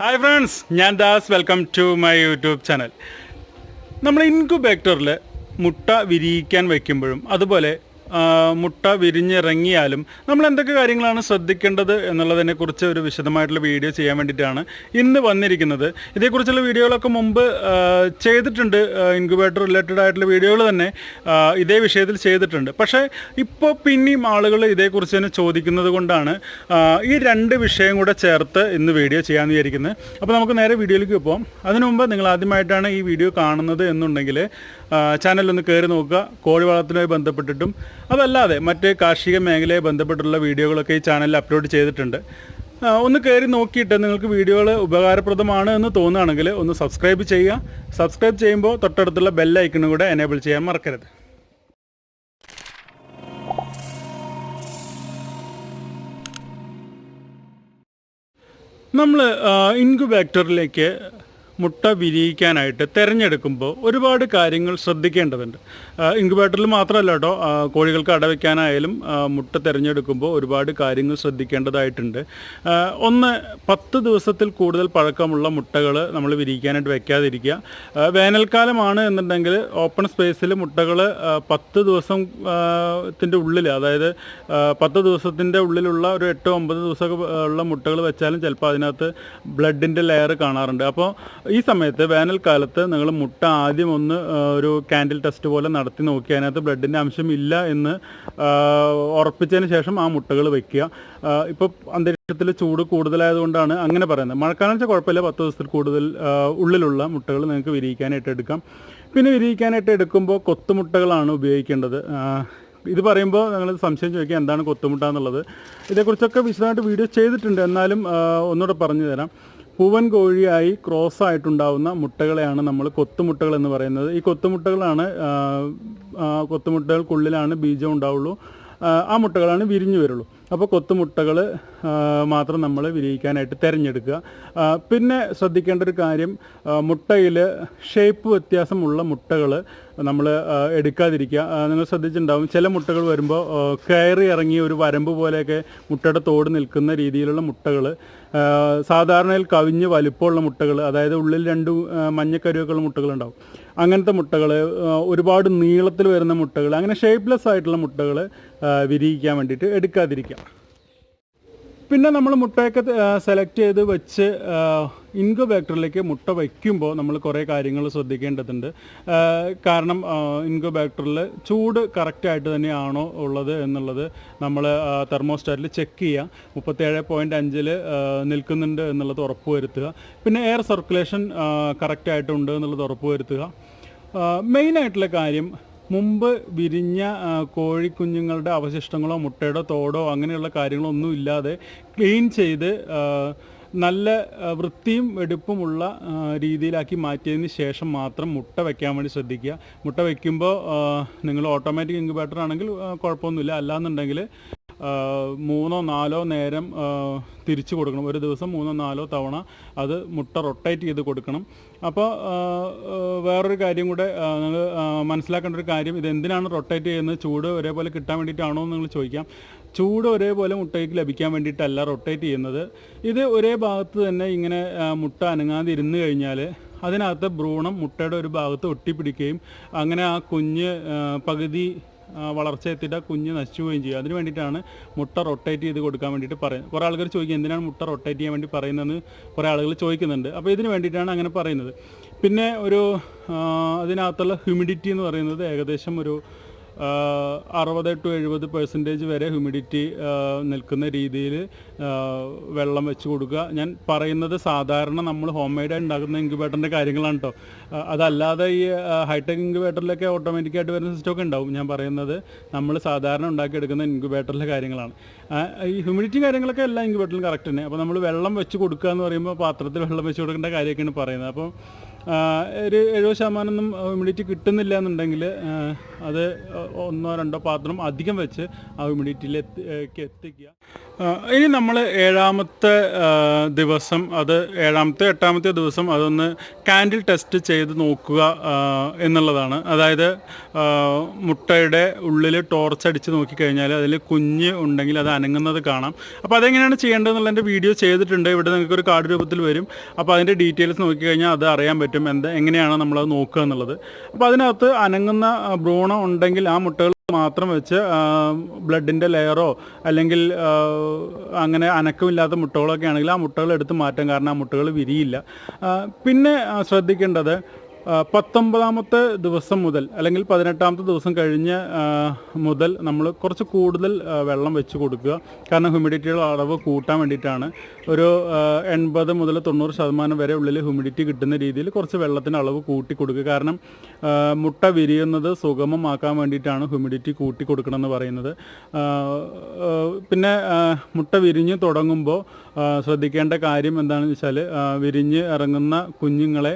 Hi friends ഞാൻ Das. Welcome to my YouTube channel നമ്മൾ ഇൻക്യുബേറ്ററിൽ മുട്ട വിരിയിക്കാൻ വയ്ക്കുമ്പോഴും അതുപോലെ മുട്ട വിരിഞ്ഞിറങ്ങിയാലും നമ്മൾ എന്തൊക്കെ കാര്യങ്ങളാണ് ശ്രദ്ധിക്കേണ്ടത് എന്നുള്ളതിനെക്കുറിച്ച് ഒരു വിശദമായിട്ടുള്ള വീഡിയോ ചെയ്യാൻ വേണ്ടിയിട്ടാണ് ഇന്ന് വന്നിരിക്കുന്നത്. ഇതേക്കുറിച്ചുള്ള വീഡിയോകളൊക്കെ മുമ്പ് ചെയ്തിട്ടുണ്ട്. ഇൻക്യുബേറ്റർ റിലേറ്റഡ് ആയിട്ടുള്ള വീഡിയോകൾ തന്നെ ഇതേ വിഷയത്തിൽ ചെയ്തിട്ടുണ്ട്. പക്ഷേ ഇപ്പോൾ പിന്നെയും ആളുകൾ ഇതേക്കുറിച്ച് തന്നെ ചോദിക്കുന്നത് കൊണ്ടാണ് ഈ രണ്ട് വിഷയം കൂടെ ചേർത്ത് ഇന്ന് വീഡിയോ ചെയ്യാമെന്ന് വിചാരിക്കുന്നത് അപ്പോൾ നമുക്ക് നേരെ വീഡിയോയിലേക്ക് പോകാം അതിനു മുമ്പ് നിങ്ങൾ ആദ്യമായിട്ടാണ് ഈ വീഡിയോ കാണുന്നത് എന്നുണ്ടെങ്കിൽ ചാനലൊന്ന് കയറി നോക്കുക. കോഴി വളർത്തലുമായി ബന്ധപ്പെട്ടിട്ടും അതല്ലാതെ മറ്റ് കാർഷിക മേഖലയെ ബന്ധപ്പെട്ടുള്ള വീഡിയോകളൊക്കെ ഈ ചാനലിൽ അപ്ലോഡ് ചെയ്തിട്ടുണ്ട്. ഒന്ന് കയറി നോക്കിയിട്ട് നിങ്ങൾക്ക് വീഡിയോകൾ ഉപകാരപ്രദമാണ് എന്ന് തോന്നുകയാണെങ്കിൽ ഒന്ന് സബ്സ്ക്രൈബ് ചെയ്യുക. സബ്സ്ക്രൈബ് ചെയ്യുമ്പോൾ തൊട്ടടുത്തുള്ള ബെൽ ഐക്കണും കൂടെ എനേബിൾ ചെയ്യാൻ മറക്കരുത്. നമ്മൾ ഇൻക്യുബേറ്ററിലേക്ക് മുട്ട വിരിയിക്കാനായിട്ട് തിരഞ്ഞെടുക്കുമ്പോൾ ഒരുപാട് കാര്യങ്ങൾ ശ്രദ്ധിക്കേണ്ടതുണ്ട്. ഇൻക്യുബേറ്ററിൽ മാത്രമല്ല കേട്ടോ കോഴികൾക്ക് അടവയ്ക്കാനായാലും മുട്ട തിരഞ്ഞെടുക്കുമ്പോൾ ഒരുപാട് കാര്യങ്ങൾ ശ്രദ്ധിക്കേണ്ടതായിട്ടുണ്ട്. ഒന്ന് പത്ത് ദിവസത്തിൽ കൂടുതൽ പഴക്കമുള്ള മുട്ടകൾ നമ്മൾ വിരിയിക്കാനായിട്ട് വെക്കാതിരിക്കുക. വേനൽക്കാലമാണ് എന്നുണ്ടെങ്കിൽ ഓപ്പൺ സ്പേസിൽ മുട്ടകൾ പത്ത് ദിവസം ത്തിന്റെ ഉള്ളിൽ അതായത് പത്ത് ദിവസത്തിന്റെ ഉള്ളിലുള്ള ഒരു എട്ടോ ഒമ്പത് ദിവസമൊക്കെ ഉള്ള മുട്ടകൾ വെച്ചാലും ചിലപ്പോൾ അതിനകത്ത് ബ്ലഡിന്റെ ലെയർ കാണാറുണ്ട്. അപ്പോൾ ഈ സമയത്ത് വേനൽക്കാലത്ത് നിങ്ങൾ മുട്ട ആദ്യം ഒന്ന് ഒരു കാൻഡിൽ ടെസ്റ്റ് പോലെ നടത്തി നോക്കി. അതിനകത്ത് ബ്ലഡിന്റെ അംശം ഇല്ല എന്ന് ഉറപ്പിച്ചതിന് ശേഷം ആ മുട്ടകൾ വെക്കുക. ഇപ്പോൾ അന്തരീക്ഷത്തിൽ ചൂട് കൂടുതലായതുകൊണ്ടാണ് അങ്ങനെ പറയുന്നത്. മഴക്കാലം വെച്ചാൽ കുഴപ്പമില്ല. പത്ത് ദിവസത്തിൽ കൂടുതൽ ഉള്ളിലുള്ള മുട്ടകൾ നിങ്ങൾക്ക് വിരിയിക്കാനായിട്ട് എടുക്കാം. പിന്നെ വിരിയിക്കാനായിട്ട് എടുക്കുമ്പോൾ കൊത്തുമുട്ടകളാണ് ഉപയോഗിക്കേണ്ടത്. ഇത് പറയുമ്പോൾ നിങ്ങൾ സംശയം ചോദിക്കുക എന്താണ് കൊത്തുമുട്ട എന്നുള്ളത്. ഇതേക്കുറിച്ചൊക്കെ വിശദമായിട്ട് വീഡിയോ ചെയ്തിട്ടുണ്ട്. എന്നാലും ഒന്നുകൂടെ പറഞ്ഞു തരാം. പൂവൻ കോഴിയായി ക്രോസ് ആയിട്ടുണ്ടാവുന്ന മുട്ടകളെയാണ് നമ്മൾ കൊത്തുമുട്ടകൾ എന്ന് പറയുന്നത്. ഈ കൊത്തുമുട്ടകളാണ് കൊത്തുമുട്ടകൾക്കുള്ളിലാണ് ബീജം ഉണ്ടാവുള്ളൂ. ആ, മുട്ടകളാണ് വിരിഞ്ഞു വരുള്ളൂ. അപ്പോൾ കൊത്തുമുട്ടകൾ മാത്രം നമ്മൾ വിരിയിക്കാനായിട്ട് തിരഞ്ഞെടുക്കുക. പിന്നെ ശ്രദ്ധിക്കേണ്ട ഒരു കാര്യം മുട്ടയിൽ ഷേപ്പ് വ്യത്യാസമുള്ള മുട്ടകൾ നമ്മൾ എടുക്കാതിരിക്കുക. നിങ്ങൾ ശ്രദ്ധിച്ചിട്ടുണ്ടാവും ചില മുട്ടകൾ വരുമ്പോൾ കയറി ഇറങ്ങി ഒരു വരമ്പ് പോലെയൊക്കെ മുട്ടയുടെ തോട് നിൽക്കുന്ന രീതിയിലുള്ള മുട്ടകൾ സാധാരണയിൽ കവിഞ്ഞ് വലിപ്പമുള്ള മുട്ടകൾ അതായത് ഉള്ളിൽ രണ്ട് മഞ്ഞക്കരുവൊക്കെയുള്ള മുട്ടകൾ ഉണ്ടാവും അങ്ങനത്തെ മുട്ടകൾ ഒരുപാട് നീളത്തിൽ വരുന്ന മുട്ടകൾ അങ്ങനെ ഷേപ്പ്ലെസ് ആയിട്ടുള്ള മുട്ടകൾ വിരിയിക്കാൻ വേണ്ടിയിട്ട് എടുക്കാതിരിക്കുക. പിന്നെ നമ്മൾ മുട്ടയൊക്കെ സെലക്ട് ചെയ്ത് വെച്ച് ഇൻക്യുബേറ്ററിലേക്ക് മുട്ട വയ്ക്കുമ്പോൾ നമ്മൾ കുറേ കാര്യങ്ങൾ ശ്രദ്ധിക്കേണ്ടതുണ്ട്. കാരണം ഇൻക്യുബേറ്ററിൽ ചൂട് കറക്റ്റായിട്ട് തന്നെയാണോ ഉള്ളത് എന്നുള്ളത് നമ്മൾ തെർമോസ്റ്റാറ്റിൽ ചെക്ക് ചെയ്യുക. മുപ്പത്തേഴ് പോയിന്റ് അഞ്ചിൽ നിൽക്കുന്നുണ്ട് എന്നുള്ളത് ഉറപ്പുവരുത്തുക. പിന്നെ എയർ സർക്കുലേഷൻ കറക്റ്റായിട്ടുണ്ട് എന്നുള്ളത് ഉറപ്പുവരുത്തുക. മെയിനായിട്ടുള്ള കാര്യം മുമ്പ് വിരിഞ്ഞ കോഴിക്കുഞ്ഞുങ്ങളുടെ അവശിഷ്ടങ്ങളോ മുട്ടയുടെ തോടോ അങ്ങനെയുള്ള കാര്യങ്ങളോ ഒന്നും ഇല്ലാതെ ക്ലീൻ ചെയ്ത് നല്ല വൃത്തിയും വെടുപ്പുമുള്ള രീതിയിലാക്കി മാറ്റിയതിന് ശേഷം മാത്രം മുട്ട വയ്ക്കാൻ വേണ്ടി ശ്രദ്ധിക്കുക. മുട്ട വയ്ക്കുമ്പോൾ നിങ്ങൾ ഓട്ടോമാറ്റിക് ഇൻക്യുബേറ്റർ ആണെങ്കിൽ കുഴപ്പമൊന്നുമില്ല. അല്ലാന്നുണ്ടെങ്കിൽ മൂന്നോ നാലോ നേരം തിരിച്ചു കൊടുക്കണം. ഒരു ദിവസം മൂന്നോ നാലോ തവണ അത് മുട്ട റൊട്ടേറ്റ് ചെയ്ത് കൊടുക്കണം. അപ്പോൾ വേറൊരു കാര്യം കൂടെ നിങ്ങൾ മനസ്സിലാക്കേണ്ട ഒരു കാര്യം. ഇത് എന്തിനാണ് റൊട്ടേറ്റ് ചെയ്യുന്നത്? ചൂട് ഒരേപോലെ കിട്ടാൻ വേണ്ടിയിട്ടാണോ എന്ന് നിങ്ങൾ ചോദിക്കാം. ചൂട് ഒരേപോലെ മുട്ടയ്ക്ക് ലഭിക്കാൻ വേണ്ടിയിട്ടല്ല റൊട്ടേറ്റ് ചെയ്യുന്നത്. ഇത് ഒരേ ഭാഗത്ത് തന്നെ ഇങ്ങനെ മുട്ട അനങ്ങാതെ ഇരുന്ന് കഴിഞ്ഞാൽ അതിനകത്ത് ഭ്രൂണം മുട്ടയുടെ ഒരു ഭാഗത്ത് ഒട്ടിപ്പിടിക്കുകയും അങ്ങനെ ആ കുഞ്ഞ് പകുതി ആ, വളർച്ച എത്തിയിട്ട് ആ കുഞ്ഞ് നശിച്ചു പോവുകയും ചെയ്യും. അതിന് വേണ്ടിയിട്ടാണ് മുട്ട റൊട്ടേറ്റ് ചെയ്ത് കൊടുക്കാൻ വേണ്ടിയിട്ട് പറയുന്നത്. കുറേ ആൾക്കാർ ചോദിക്കും എന്തിനാണ് മുട്ട റൊട്ടേറ്റ് ചെയ്യാൻ വേണ്ടി പറയുന്നതെന്ന് കുറേ ആളുകൾ ചോദിക്കുന്നുണ്ട്. അപ്പോൾ ഇതിന് വേണ്ടിയിട്ടാണ് അങ്ങനെ പറയുന്നത്. പിന്നെ ഒരു അതിനകത്തുള്ള ഹ്യൂമിഡിറ്റി എന്ന് പറയുന്നത് ഏകദേശം ഒരു അറുപത് ടു എഴുപത് പെർസെന്റേജ് വരെ ഹ്യൂമിഡിറ്റി നിൽക്കുന്ന രീതിയിൽ വെള്ളം വെച്ച് കൊടുക്കുക. ഞാൻ പറയുന്നത് സാധാരണ നമ്മൾ ഹോം മെയ്ഡായി ഉണ്ടാക്കുന്ന ഇൻക്യുബേറ്ററിന്റെ കാര്യങ്ങളാണ് കേട്ടോ അതല്ലാതെ ഈ ഹൈടെക് ഇൻക്യുബേറ്ററിലൊക്കെ ഓട്ടോമാറ്റിക്കായിട്ട് വരുന്ന സിസ്റ്റമൊക്കെ ഉണ്ടാവും. ഞാൻ പറയുന്നത് നമ്മൾ സാധാരണ ഉണ്ടാക്കിയെടുക്കുന്ന ഇൻക്യുബേറ്ററിലെ കാര്യങ്ങളാണ്. ഈ ഹ്യൂമിഡിറ്റി കാര്യങ്ങളൊക്കെ എല്ലാ ഇൻക്യുബേറ്ററിലും കറക്റ്റ് തന്നെ. അപ്പോൾ നമ്മൾ വെള്ളം വെച്ച് കൊടുക്കുക എന്ന് പറയുമ്പോൾ പാത്രത്തിൽ വെള്ളം വെച്ച് കൊടുക്കേണ്ട കാര്യമൊക്കെയാണ് പറയുന്നത്. അപ്പോൾ ഒരു എഴുപത് ശതമാനം ഒന്നും ഹ്യൂമിഡിറ്റി കിട്ടുന്നില്ല എന്നുണ്ടെങ്കിൽ അത് ഒന്നോ രണ്ടോ പാത്രം അധികം വെച്ച് ആ ഹ്യൂമിഡിറ്റിയിലേക്ക് എത്തിക്കുക. ഇനി നമ്മൾ ഏഴാമത്തെ ദിവസം അത് ഏഴാമത്തെ എട്ടാമത്തെ ദിവസം അതൊന്ന് കാൻഡിൽ ടെസ്റ്റ് ചെയ്ത് നോക്കുക എന്നുള്ളതാണ്. അതായത് മുട്ടയുടെ ഉള്ളിൽ ടോർച്ച് അടിച്ച് നോക്കിക്കഴിഞ്ഞാൽ അതിൽ കുഞ്ഞ് ഉണ്ടെങ്കിൽ അത് അനങ്ങുന്നത് കാണാം. അപ്പോൾ അതെങ്ങനെയാണ് ചെയ്യേണ്ടതെന്നുള്ള എന്റെ വീഡിയോ ചെയ്തിട്ടുണ്ട്. ഇവിടെ നിങ്ങൾക്ക് ഒരു കാർഡ് രൂപത്തിൽ വരും. അപ്പോൾ അതിന്റെ ഡീറ്റെയിൽസ് നോക്കിക്കഴിഞ്ഞാൽ അത് അറിയാൻ പറ്റും. എന്താ എങ്ങനെയാണ് നമ്മളത് നോക്കുക എന്നുള്ളത്. അപ്പോൾ അതിനകത്ത് അനങ്ങുന്ന ഭ്രൂണം ഉണ്ടെങ്കിൽ ആ മുട്ടകൾ മാത്രം വെച്ച് ബ്ലഡിന്റെ ലെയറോ അല്ലെങ്കിൽ അങ്ങനെ അനക്കമില്ലാത്ത മുട്ടകളൊക്കെ ആണെങ്കിൽ ആ മുട്ടകൾ എടുത്ത് മാറ്റാം കാരണം ആ മുട്ടകൾ വിരിയില്ല. പിന്നെ ശ്രദ്ധിക്കേണ്ടത് പത്തൊമ്പതാമത്തെ ദിവസം മുതൽ അല്ലെങ്കിൽ പതിനെട്ടാമത്തെ ദിവസം കഴിഞ്ഞ് മുതൽ നമ്മൾ കുറച്ച് കൂടുതൽ വെള്ളം വെച്ച് കൊടുക്കുക. കാരണം ഹ്യൂമിഡിറ്റിയുടെ അളവ് കൂട്ടാൻ വേണ്ടിയിട്ടാണ്. ഒരു എൺപത് മുതൽ തൊണ്ണൂറ് ശതമാനം വരെ ഉള്ളിൽ ഹ്യൂമിഡിറ്റി കിട്ടുന്ന രീതിയിൽ കുറച്ച് വെള്ളത്തിന്റെ അളവ് കൂട്ടി കൊടുക്കുക. കാരണം മുട്ട വിരിയുന്നത് സുഗമമാക്കാൻ വേണ്ടിയിട്ടാണ് ഹ്യൂമിഡിറ്റി കൂട്ടി കൊടുക്കണം എന്ന് പറയുന്നത് പിന്നെ മുട്ട വിരിഞ്ഞ് തുടങ്ങുമ്പോൾ ശ്രദ്ധിക്കേണ്ട കാര്യം എന്താണെന്ന് വെച്ചാൽ വിരിഞ്ഞ് ഇറങ്ങുന്ന കുഞ്ഞുങ്ങളെ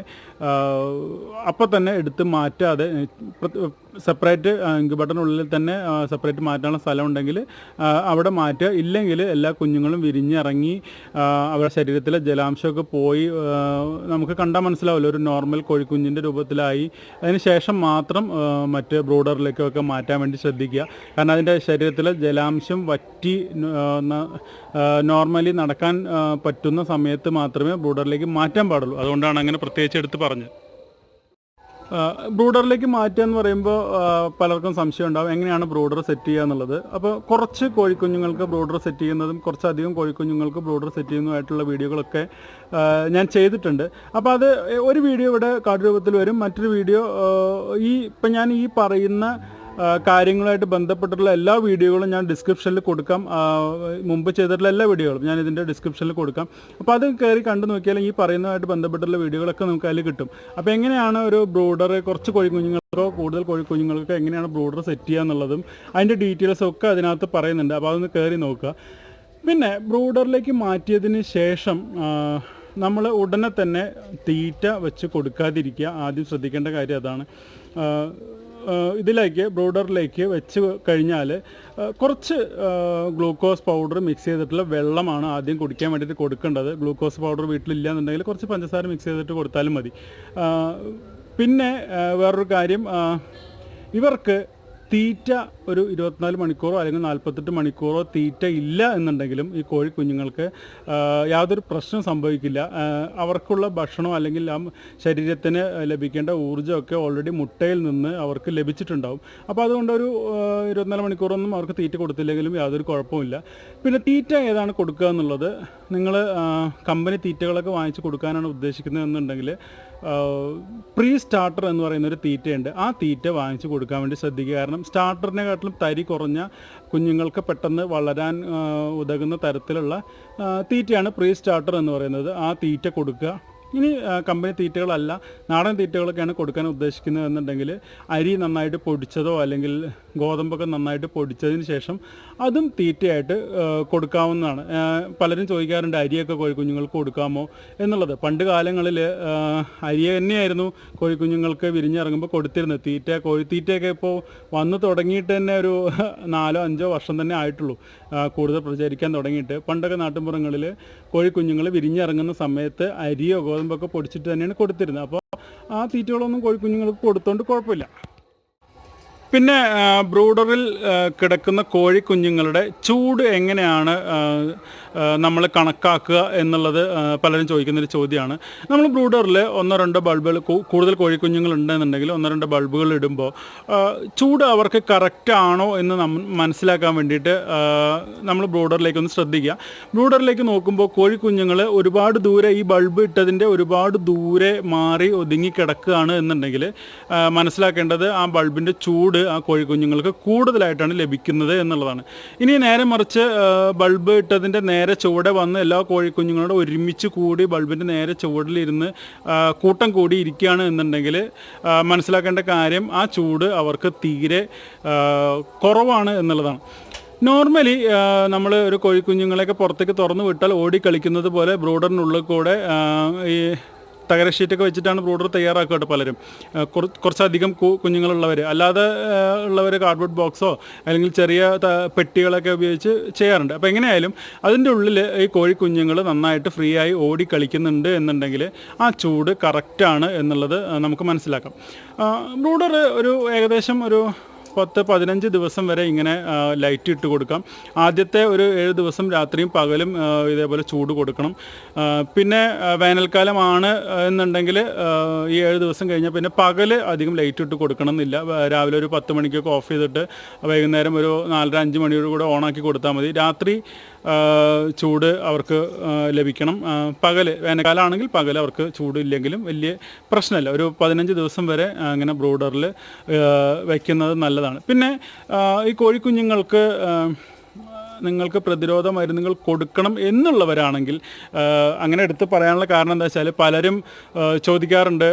അപ്പം തന്നെ എടുത്ത് മാറ്റാതെ സെപ്പറേറ്റ് ഇൻക്യുബേറ്ററിനുള്ളിൽ തന്നെ സെപ്പറേറ്റ് മാറ്റാനുള്ള സ്ഥലം ഉണ്ടെങ്കിൽ അവിടെ മാറ്റുക. ഇല്ലെങ്കിൽ എല്ലാ കുഞ്ഞുങ്ങളും വിരിഞ്ഞിറങ്ങി അവരുടെ ശരീരത്തിലെ ജലാംശമൊക്കെ പോയി നമുക്ക് കണ്ടാൽ മനസ്സിലാവില്ല. ഒരു നോർമൽ കോഴിക്കുഞ്ഞിന്റെ രൂപത്തിലായി. അതിന് ശേഷം മാത്രം മറ്റ് ബ്രൂഡറിലേക്കൊക്കെ മാറ്റാൻ വേണ്ടി ശ്രദ്ധിക്കുക. കാരണം അതിന്റെ ശരീരത്തിലെ ജലാംശം വറ്റി നോർമലി നടക്കാൻ പറ്റുന്ന സമയത്ത് മാത്രമേ ബ്രൂഡറിലേക്ക് മാറ്റാൻ പാടുള്ളൂ. അതുകൊണ്ടാണ് അങ്ങനെ പ്രത്യേകിച്ച് എടുത്ത് പറഞ്ഞത്. ബ്രൂഡറിലേക്ക് മാറ്റുക എന്ന് പറയുമ്പോൾ പലർക്കും സംശയം ഉണ്ടാവും. എങ്ങനെയാണ് ബ്രൂഡർ സെറ്റ് ചെയ്യുക എന്നുള്ളത്. അപ്പോൾ കുറച്ച് കോഴിക്കുഞ്ഞുങ്ങൾക്ക് ബ്രൂഡർ സെറ്റ് ചെയ്യുന്നതും കുറച്ചധികം കോഴിക്കുഞ്ഞുങ്ങൾക്ക് ബ്രൂഡർ സെറ്റ് ചെയ്യുന്നതുമായിട്ടുള്ള വീഡിയോകളൊക്കെ ഞാൻ ചെയ്തിട്ടുണ്ട്. അപ്പോൾ അത് ഒരു വീഡിയോ ഇവിടെ കാർഡ് രൂപത്തിൽ വരും. മറ്റൊരു വീഡിയോ ഈ ഇപ്പം ഞാൻ ഈ പറയുന്ന കാര്യങ്ങളുമായിട്ട് ബന്ധപ്പെട്ടിട്ടുള്ള എല്ലാ വീഡിയോകളും ഞാൻ ഡിസ്ക്രിപ്ഷനിൽ കൊടുക്കാം. മുമ്പ് ചെയ്തിട്ടുള്ള എല്ലാ വീഡിയോകളും ഞാൻ ഇതിന്റെ ഡിസ്ക്രിപ്ഷനിൽ കൊടുക്കാം. അപ്പോൾ അത് കയറി കണ്ടു നോക്കിയാൽ ഈ പറയുന്നതുമായിട്ട് ബന്ധപ്പെട്ടുള്ള വീഡിയോകളൊക്കെ നമുക്ക് അതിൽ കിട്ടും. അപ്പോൾ എങ്ങനെയാണ് ഒരു ബ്രൂഡർ കുറച്ച് കോഴിക്കുഞ്ഞുങ്ങൾക്കോ കൂടുതൽ കോഴിക്കുഞ്ഞുങ്ങൾക്കോ എങ്ങനെയാണ് ബ്രൂഡർ സെറ്റ് ചെയ്യുക എന്നുള്ളതും അതിന്റെ ഡീറ്റെയിൽസും ഒക്കെ അതിനകത്ത് പറയുന്നുണ്ട്. അപ്പോൾ അതൊന്ന് കയറി നോക്കുക. പിന്നെ ബ്രൂഡറിലേക്ക് മാറ്റിയതിന് ശേഷം നമ്മൾ ഉടനെ തന്നെ തീറ്റ വെച്ച് കൊടുക്കാതിരിക്കുക. ആദ്യം ശ്രദ്ധിക്കേണ്ട കാര്യം അതാണ്. ഇതിലേക്ക് ബ്രോഡറിലേക്ക് വെച്ച് കഴിഞ്ഞാൽ കുറച്ച് ഗ്ലൂക്കോസ് പൗഡർ മിക്സ് ചെയ്തിട്ടുള്ള വെള്ളമാണ് ആദ്യം കുടിക്കാൻ വേണ്ടിയിട്ട് കൊടുക്കേണ്ടത്. ഗ്ലൂക്കോസ് പൗഡർ വീട്ടിലില്ല എന്നുണ്ടെങ്കിൽ കുറച്ച് പഞ്ചസാര മിക്സ് ചെയ്തിട്ട് കൊടുത്താലും മതി. പിന്നെ വേറൊരു കാര്യം ഇവർക്ക് തീറ്റ ഒരു ഇരുപത്തിനാല് മണിക്കൂറോ അല്ലെങ്കിൽ നാൽപ്പത്തെട്ട് മണിക്കൂറോ തീറ്റ ഇല്ല എന്നുണ്ടെങ്കിലും ഈ കോഴി കുഞ്ഞുങ്ങൾക്ക് യാതൊരു പ്രശ്നം സംഭവിക്കില്ല. അവർക്കുള്ള ഭക്ഷണം അല്ലെങ്കിൽ ആ ശരീരത്തിന് ലഭിക്കേണ്ട ഊർജമൊക്കെ ഓൾറെഡി മുട്ടയിൽ നിന്ന് അവർക്ക് ലഭിച്ചിട്ടുണ്ടാവും. അപ്പോൾ അതുകൊണ്ടൊരു ഒരു ഇരുപത്തിനാല് മണിക്കൂറൊന്നും അവർക്ക് തീറ്റ കൊടുത്തില്ലെങ്കിലും യാതൊരു കുഴപ്പമില്ല പിന്നെ തീറ്റ ഏതാണ് കൊടുക്കുക എന്നുള്ളത് നിങ്ങൾ കമ്പനി തീറ്റകളൊക്കെ വാങ്ങിച്ച് കൊടുക്കാനാണ് ഉദ്ദേശിക്കുന്നത് എന്നുണ്ടെങ്കിൽ പ്രീ സ്റ്റാർട്ടർ എന്ന് പറയുന്ന ഒരു തീറ്റയുണ്ട്. ആ തീറ്റ വാങ്ങിച്ചു കൊടുക്കാൻ വേണ്ടി ശ്രദ്ധിക്കുക. കാരണം സ്റ്റാർട്ടറിനെക്കാട്ടിലും തരി കുറഞ്ഞ കുഞ്ഞുങ്ങൾക്ക് പെട്ടെന്ന് വളരാൻ ഉതകുന്ന തരത്തിലുള്ള തീറ്റയാണ് പ്രീ സ്റ്റാർട്ടർ എന്ന് പറയുന്നത്. ആ തീറ്റ കൊടുക്കുക. ഇനി കമ്പനി തീറ്റകളല്ല നാടൻ തീറ്റകളൊക്കെയാണ് കൊടുക്കാൻ ഉദ്ദേശിക്കുന്നത് എന്നുണ്ടെങ്കിൽ അരി നന്നായിട്ട് പൊടിച്ചതോ അല്ലെങ്കിൽ ഗോതമ്പൊക്കെ നന്നായിട്ട് പൊടിച്ചതിന് ശേഷം അതും തീറ്റയായിട്ട് കൊടുക്കാവുന്നതാണ്. പലരും ചോദിക്കാറുണ്ട് അരിയൊക്കെ കോഴിക്കുഞ്ഞുങ്ങൾക്ക് കൊടുക്കാമോ എന്നുള്ളത്. പണ്ട് കാലങ്ങളിൽ അരി തന്നെയായിരുന്നു കോഴിക്കുഞ്ഞുങ്ങൾക്ക് വിരിഞ്ഞിറങ്ങുമ്പോൾ കൊടുത്തിരുന്നത്. തീറ്റ കോഴിത്തീറ്റയൊക്കെ ഇപ്പോൾ വന്ന് തുടങ്ങിയിട്ട് തന്നെ ഒരു നാലോ അഞ്ചോ വർഷം തന്നെ ആയിട്ടുള്ളൂ കൂടുതൽ പ്രചരിക്കാൻ തുടങ്ങിയിട്ട്. പണ്ടൊക്കെ നാട്ടിൻപുറങ്ങളിൽ കോഴിക്കുഞ്ഞുങ്ങൾ വിരിഞ്ഞിറങ്ങുന്ന സമയത്ത് അരിയോ ഗോതമ്പൊക്കെ പൊടിച്ചിട്ട് തന്നെയാണ് കൊടുത്തിരുന്നത്. അപ്പോൾ ആ തീറ്റകളൊന്നും കോഴിക്കുഞ്ഞുങ്ങൾക്ക് കൊടുത്തോണ്ട് കുഴപ്പമില്ല. പിന്നെ ബ്രൂഡറിൽ കിടക്കുന്ന കോഴിക്കുഞ്ഞുങ്ങളുടെ ചൂട് എങ്ങനെയാണ് നമ്മൾ കണക്കാക്കുക എന്നുള്ളത് പലരും ചോദിക്കുന്നൊരു ചോദ്യമാണ്. നമ്മൾ ബ്രൂഡറിൽ ഒന്നോ രണ്ടോ ബൾബുകൾ കൂടുതൽ കോഴിക്കുഞ്ഞുങ്ങൾ ഉണ്ടെന്നുണ്ടെങ്കിൽ ഒന്നോ രണ്ടോ ബൾബുകൾ ഇടുമ്പോൾ ചൂട് അവർക്ക് കറക്റ്റ് ആണോ എന്ന് നമ്മൾ മനസ്സിലാക്കാൻ വേണ്ടിയിട്ട് നമ്മൾ ബ്രൂഡറിലേക്ക് ഒന്ന് ശ്രദ്ധിക്കുക. ബ്രൂഡറിലേക്ക് നോക്കുമ്പോൾ കോഴിക്കുഞ്ഞുങ്ങൾ ഒരുപാട് ദൂരെ ഈ ബൾബ് ഇട്ടതിന്റെ ഒരുപാട് ദൂരെ മാറി ഒതുങ്ങി കിടക്കുകയാണ് എന്നുണ്ടെങ്കിൽ മനസ്സിലാക്കേണ്ടത് ആ ബൾബിന്റെ ചൂട് ആ കോഴിക്കുഞ്ഞുങ്ങൾക്ക് കൂടുതലായിട്ടാണ് ലഭിക്കുന്നത് എന്നുള്ളതാണ്. ഇനി നേരെ മറിച്ച് ബൾബ് ഇട്ടതിന്റെ നേരെ ചുവടെ വന്ന് എല്ലാ കോഴിക്കുഞ്ഞുങ്ങളോട് ഒരുമിച്ച് കൂടി ബൾബിന്റെ നേരെ ചുവടിലിരുന്ന് കൂട്ടം കൂടി ഇരിക്കുകയാണ് എന്നുണ്ടെങ്കിൽ മനസ്സിലാക്കേണ്ട കാര്യം ആ ചൂട് അവർക്ക് തീരെ കുറവാണ് എന്നുള്ളതാണ്. നോർമലി നമ്മൾ ഒരു കോഴിക്കുഞ്ഞുങ്ങളെയൊക്കെ പുറത്തേക്ക് തുറന്നു വിട്ടാൽ ഓടി കളിക്കുന്നത് പോലെ ബ്രോഡറിനുള്ളിൽ കൂടെ ഈ തകര ഷീറ്റൊക്കെ വെച്ചിട്ടാണ് ബ്രൂഡർ തയ്യാറാക്കുക കേട്ടോ പലരും കുറച്ചധികം കുഞ്ഞുങ്ങളുള്ളവർ അല്ലാതെ ഉള്ളവർ കാർഡ്ബോർഡ് ബോക്സോ അല്ലെങ്കിൽ ചെറിയ പെട്ടികളൊക്കെ ഉപയോഗിച്ച് ചെയ്യാറുണ്ട്. അപ്പോൾ എങ്ങനെയായാലും അതിന്റെ ഉള്ളിൽ ഈ കോഴി കുഞ്ഞുങ്ങൾ നന്നായിട്ട് ഫ്രീ ആയി ഓടി കളിക്കുന്നുണ്ട് എന്നുണ്ടെങ്കിൽ ആ ചൂട് കറക്റ്റാണ് എന്നുള്ളത് നമുക്ക് മനസ്സിലാക്കാം. ബ്രൂഡർ ഒരു ഏകദേശം ഒരു പത്ത് പതിനഞ്ച് ദിവസം വരെ ഇങ്ങനെ ലൈറ്റ് ഇട്ട് കൊടുക്കാം. ആദ്യത്തെ ഒരു ഏഴ് ദിവസം രാത്രിയും പകലും ഇതേപോലെ ചൂട് കൊടുക്കണം. പിന്നെ വേനൽക്കാലമാണ് എന്നുണ്ടെങ്കിൽ ഈ ഏഴ് ദിവസം കഴിഞ്ഞാൽ പിന്നെ പകൽ അധികം ലൈറ്റ് ഇട്ട് കൊടുക്കണം എന്നില്ല രാവിലെ ഒരു പത്ത് മണിക്കൊക്കെ ഓഫ് ചെയ്തിട്ട് വൈകുന്നേരം ഒരു നാലര അഞ്ച് മണിയോട് കൂടെ ഓണാക്കി കൊടുത്താൽ മതി. രാത്രി ചൂട് അവർക്ക് ലഭിക്കണം. പകൽ വേനൽക്കാലമാണെങ്കിൽ പകൽ അവർക്ക് ചൂട് ഇല്ലെങ്കിലും വലിയ പ്രശ്നമല്ല. ഒരു പതിനഞ്ച് ദിവസം വരെ അങ്ങനെ ബ്രൂഡറിൽ വയ്ക്കുന്നത് നല്ലതാണ്. പിന്നെ ഈ കോഴിക്കുഞ്ഞുങ്ങൾക്ക് നിങ്ങൾക്ക് പ്രതിരോധ മരുന്നുകൾ കൊടുക്കണം എന്നുള്ളവരാണെങ്കിൽ അങ്ങനെ എടുത്ത് പറയാനുള്ള കാരണം എന്താ വെച്ചാൽ പലരും ചോദിക്കാറുണ്ട്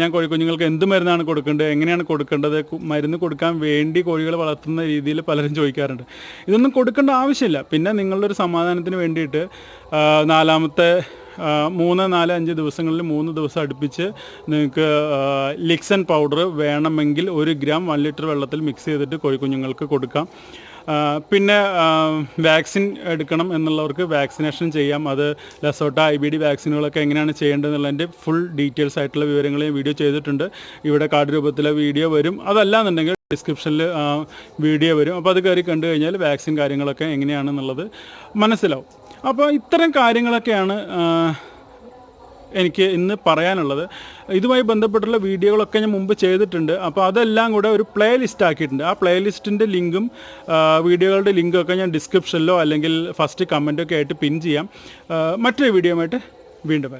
ഞാൻ കോഴിക്കുഞ്ഞുങ്ങൾക്ക് എന്ത് മരുന്നാണ് കൊടുക്കേണ്ടത് എങ്ങനെയാണ് കൊടുക്കേണ്ടത് മരുന്ന് കൊടുക്കാൻ വേണ്ടി കോഴികൾ വളർത്തുന്ന രീതിയിൽ പലരും ചോദിക്കാറുണ്ട്. ഇതൊന്നും കൊടുക്കേണ്ട ആവശ്യമില്ല. പിന്നെ നിങ്ങളുടെ ഒരു സമാധാനത്തിന് വേണ്ടിയിട്ട് നാലാമത്തെ മൂന്ന് നാല് അഞ്ച് ദിവസങ്ങളിൽ മൂന്ന് ദിവസം അടുപ്പിച്ച് നിങ്ങൾക്ക് ലിക്സൺ പൗഡർ വേണമെങ്കിൽ ഒരു ഗ്രാം വൺ ലിറ്റർ വെള്ളത്തിൽ മിക്സ് ചെയ്തിട്ട് കോഴിക്കുഞ്ഞുങ്ങൾക്ക് കൊടുക്കാം. പിന്നെ വാക്സിൻ എടുക്കണം എന്നുള്ളവർക്ക് വാക്സിനേഷൻ ചെയ്യാം. അത് ലസോട്ട ഐ ബി ഡി വാക്സിനുകളൊക്കെ എങ്ങനെയാണ് ചെയ്യേണ്ടതെന്നുള്ളതിന്റെ ഫുൾ ഡീറ്റെയിൽസ് ആയിട്ടുള്ള വിവരങ്ങൾ ഞാൻ വീഡിയോ ചെയ്തിട്ടുണ്ട്. ഇവിടെ കാർഡ് രൂപത്തിലെ വീഡിയോ വരും. അതല്ല എന്നുണ്ടെങ്കിൽ ഡിസ്ക്രിപ്ഷനിൽ വീഡിയോ വരും. അപ്പോൾ അത് കയറി കണ്ടു കഴിഞ്ഞാൽ വാക്സിൻ കാര്യങ്ങളൊക്കെ എങ്ങനെയാണെന്നുള്ളത് മനസ്സിലാവും. അപ്പോൾ ഇത്തരം കാര്യങ്ങളൊക്കെയാണ് എനിക്ക് ഇന്ന് പറയാനുള്ളത്. ഇതുമായി ബന്ധപ്പെട്ടുള്ള വീഡിയോകളൊക്കെ ഞാൻ മുമ്പ് ചെയ്തിട്ടുണ്ട്. അപ്പോൾ അതെല്ലാം കൂടെ ഒരു പ്ലേ ലിസ്റ്റ് ആക്കിയിട്ടുണ്ട്. ആ പ്ലേ ലിസ്റ്റിന്റെ ലിങ്കും വീഡിയോകളുടെ വീഡിയോകളുടെ ലിങ്കൊക്കെ ഞാൻ ഡിസ്ക്രിപ്ഷനിലോ അല്ലെങ്കിൽ ഫസ്റ്റ് കമന്റൊക്കെ ആയിട്ട് പിൻ ചെയ്യാം. മറ്റൊരു വീഡിയോ ആയിട്ട് വീണ്ടും